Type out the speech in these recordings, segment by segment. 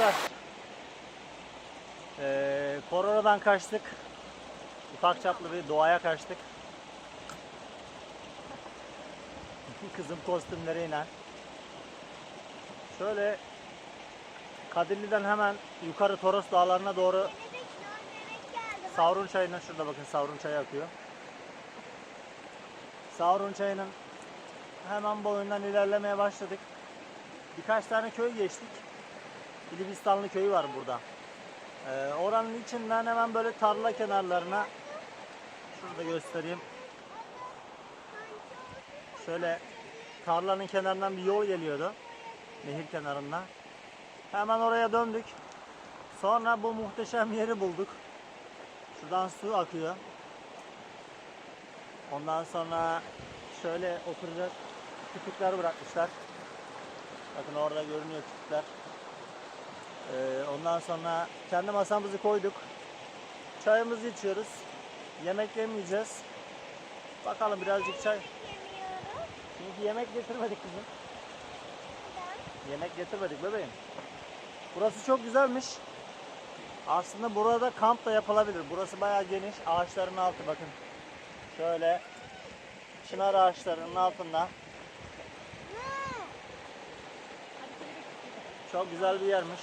arkadaşlar. Ee, koronadan kaçtık. Ufak çaplı bir doğaya kaçtık. Kızım kostümleriyle. Şöyle Kadirli'den hemen yukarı Toros Dağları'na doğru Savrun çayına şurada bakın Savrun çayı akıyor. Savrun çayının hemen boyundan ilerlemeye başladık. Birkaç tane köy geçtik. Bilibistanlı köyü var burada. Ee, oranın içinden hemen böyle tarla kenarlarına şurada göstereyim. Şöyle tarlanın kenarından bir yol geliyordu. Nehir kenarından. Hemen oraya döndük. Sonra bu muhteşem yeri bulduk. Şuradan su akıyor. Ondan sonra şöyle oturacak kütükler bırakmışlar. Bakın orada görünüyor kütükler. Ee, ondan sonra kendi masamızı koyduk. Çayımızı içiyoruz. Yemek yemeyeceğiz. Bakalım birazcık çay. Çünkü yemek getirmedik kızım. Yemek getirmedik bebeğim. Burası çok güzelmiş. Aslında burada kamp da yapılabilir. Burası bayağı geniş. Ağaçların altı bakın. Şöyle çınar ağaçlarının altında. Çok güzel bir yermiş.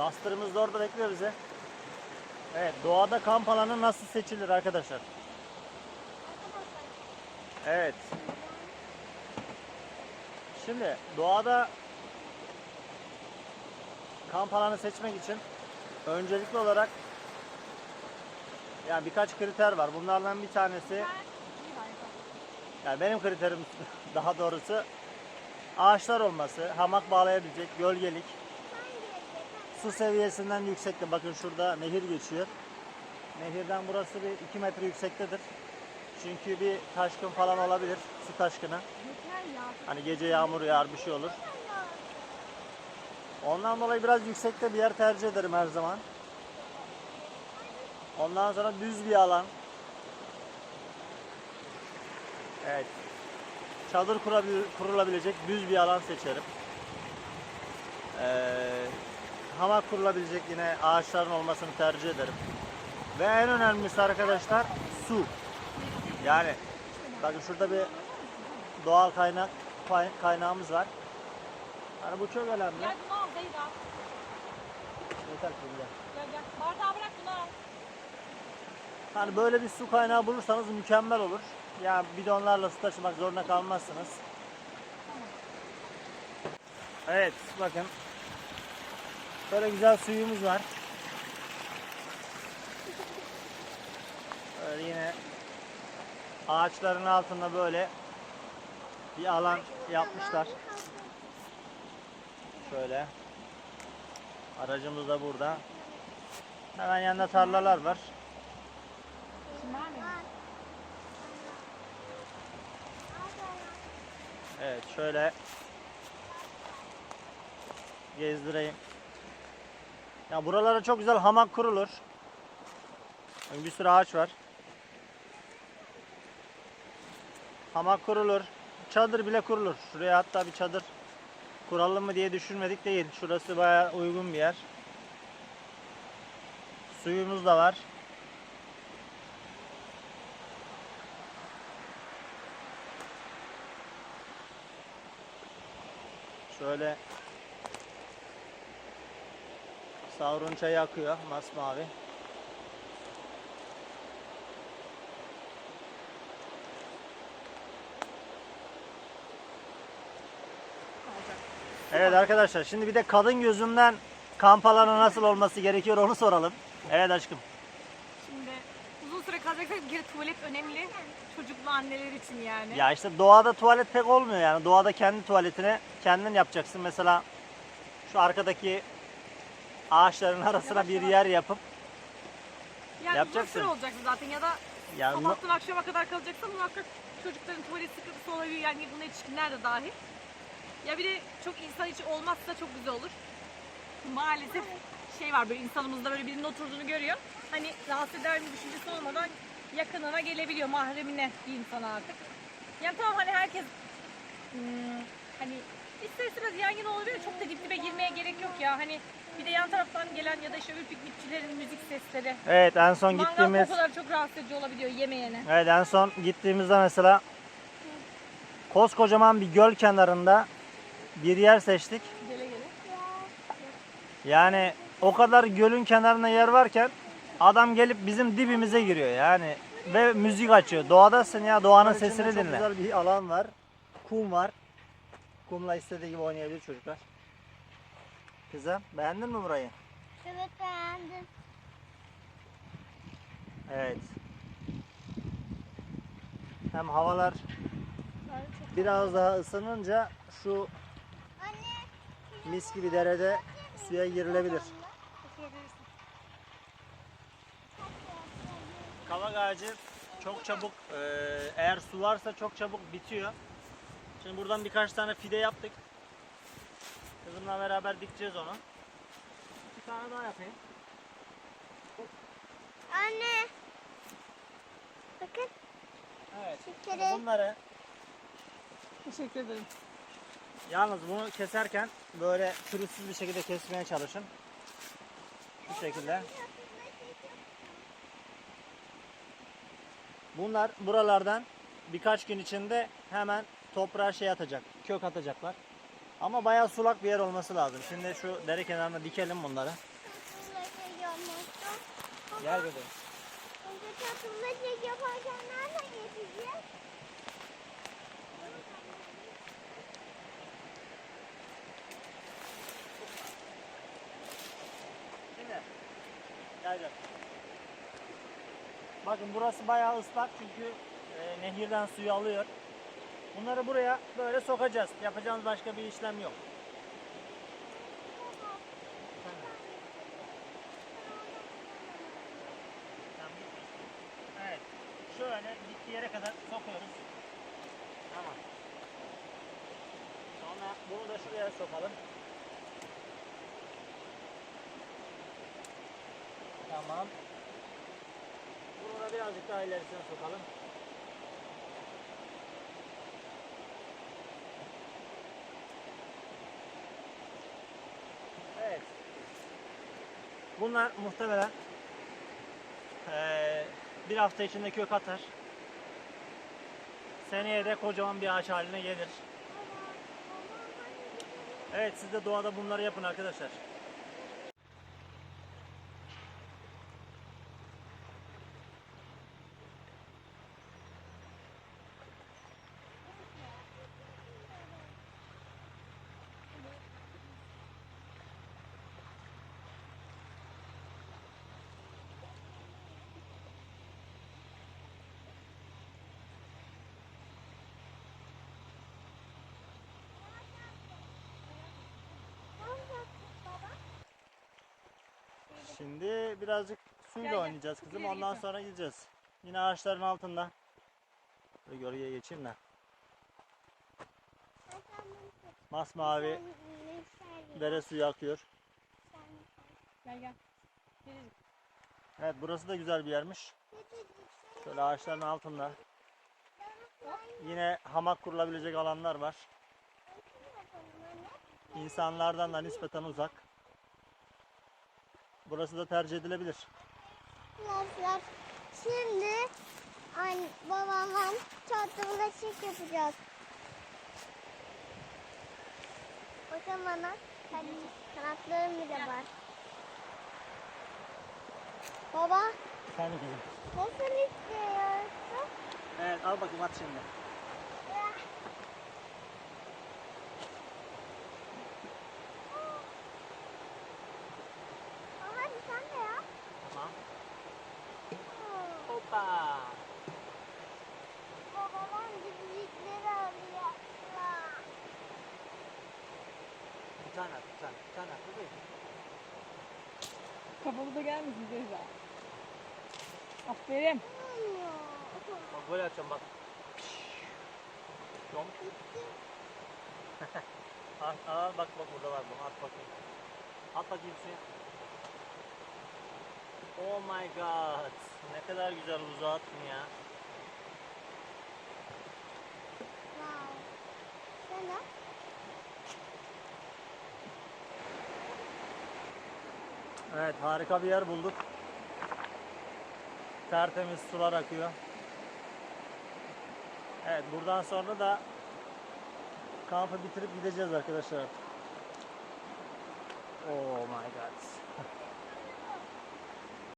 Duster'ımız da orada bekliyor bize. Evet, doğada kamp alanı nasıl seçilir arkadaşlar? Evet. Şimdi doğada kamp alanı seçmek için öncelikli olarak yani birkaç kriter var. Bunlardan bir tanesi yani benim kriterim daha doğrusu ağaçlar olması, hamak bağlayabilecek, gölgelik, su seviyesinden yüksekte. Bakın şurada nehir geçiyor. Nehirden burası bir 2 metre yüksektedir. Çünkü bir taşkın falan olabilir, su taşkını. Hani gece yağmur yağar bir şey olur. Ondan dolayı biraz yüksekte bir yer tercih ederim her zaman. Ondan sonra düz bir alan. Evet. Çadır kurabil- kurulabilecek düz bir alan seçerim. Ee, hamak kurulabilecek yine ağaçların olmasını tercih ederim. Ve en önemlisi arkadaşlar su. Yani bakın şurada bir doğal kaynak kay- kaynağımız var. Hani bu çok önemli. Gel bunu al Zeyda. Yeter gel. Gel gel. Bardağı bırak bunu al. Hani böyle bir su kaynağı bulursanız mükemmel olur. Yani bidonlarla su taşımak zorunda kalmazsınız. Evet bakın. Böyle güzel suyumuz var. Böyle yine ağaçların altında böyle bir alan yapmışlar. Şöyle. Aracımız da burada. Hemen yanında tarlalar var. Evet şöyle gezdireyim. Ya buralara çok güzel hamak kurulur. Bir sürü ağaç var. Hamak kurulur. Çadır bile kurulur. Şuraya hatta bir çadır kuralım mı diye düşünmedik değil. Şurası bayağı uygun bir yer. Suyumuz da var. Şöyle Savrun çayı akıyor masmavi. Evet arkadaşlar şimdi bir de kadın gözünden kamp alanı nasıl olması gerekiyor onu soralım. Evet aşkım. Şimdi uzun süre kalacaksak bir kere tuvalet önemli. Çocuklu anneler için yani. Ya işte doğada tuvalet pek olmuyor yani. Doğada kendi tuvaletini kendin yapacaksın. Mesela şu arkadaki ağaçların arasına bir yer yapıp yani yapacaksın. süre olacaksın zaten ya da yani sabahtan akşama kadar kalacaksan muhakkak çocukların tuvalet sıkıntısı olabilir. Yani buna yetişkinler de dahil. Ya bir de çok insan içi olmazsa çok güzel olur. Maalesef şey var böyle insanımızda böyle birinin oturduğunu görüyor. Hani rahatsız eder mi düşüncesi olmadan yakınına gelebiliyor mahremine bir insana artık. Yani tamam hani herkes hmm, hani ister istemez yan yana olabilir. Çok da dip dibe girmeye gerek yok ya. Hani bir de yan taraftan gelen ya da işte piknikçilerin müzik sesleri. Evet en son Mangal gittiğimiz kokuları çok rahatsız edici olabiliyor yemeyene. Evet en son gittiğimizde mesela koskocaman bir göl kenarında bir yer seçtik. Gele gele. Yani o kadar gölün kenarına yer varken adam gelip bizim dibimize giriyor yani ve müzik açıyor. Doğadasın ya doğanın sesini dinle. Çok güzel bir alan var. Kum var. Kumla istediği gibi oynayabilir çocuklar. Kızım beğendin mi burayı? Evet beğendim. Evet. Hem havalar biraz daha ısınınca şu Anne. mis gibi derede suya girilebilir. Kavak ağacı çok çabuk e, eğer su varsa çok çabuk bitiyor. Şimdi buradan birkaç tane fide yaptık. Kızımla beraber dikeceğiz onu. Bir tane daha yapayım. Anne. Bakın. Evet. Şekeri. Şimdi bunları Teşekkür ederim. yalnız bunu keserken böyle pürüzsüz bir şekilde kesmeye çalışın. Şu şekilde. Bunlar buralardan birkaç gün içinde hemen toprağa şey atacak, kök atacaklar. Ama bayağı sulak bir yer olması lazım. Şimdi şu dere kenarına dikelim bunları. Gel bebeğim. Önce çatımla yaparken nereden geçeceğiz? Şimdi gel gel. Bakın burası bayağı ıslak çünkü e, nehirden suyu alıyor. Bunları buraya böyle sokacağız. Yapacağımız başka bir işlem yok. Evet. Şöyle gittiği yere kadar sokuyoruz. Tamam. Sonra bunu da şuraya sokalım. Tamam. Bunu da birazcık daha ilerisine sokalım. Evet. Bunlar muhtemelen eee, bir hafta içinde kök atar. Seneye de kocaman bir ağaç haline gelir. Evet siz de doğada bunları yapın arkadaşlar. Şimdi birazcık suyla Gel, oynayacağız kızım. Ondan gitme. sonra gideceğiz. Yine ağaçların altında. Böyle gölgeye geçeyim de. Masmavi dere suyu akıyor. Gel gel. Gelecek. Evet burası da güzel bir yermiş. Şöyle ağaçların altında. Yine hamak kurulabilecek alanlar var. İnsanlardan da nispeten uzak. Burası da tercih edilebilir. Arkadaşlar şimdi anne, babamla çatımla çift yapacağız. Bakın bana kan- kanatlarım bile var. Baba Sen kızım. nasıl istiyorsun? Evet al bakayım at şimdi. Aa, Hadi sen de yap. Tamam. Aa, Hoppa. Babamın cipcikleri alıyor. Bir tane at. bebeğim. Kapalı da gelmesin Zehra. Aferin. Bak böyle atacağım bak. Yom. Al, al bak bak burada var bu. At bakayım. At bakayım suya. Oh my god. Ne kadar güzel uzağa attın ya. Wow. Sen de. Evet harika bir yer bulduk. Tertemiz sular akıyor. Evet buradan sonra da kampı bitirip gideceğiz arkadaşlar. Oh my god.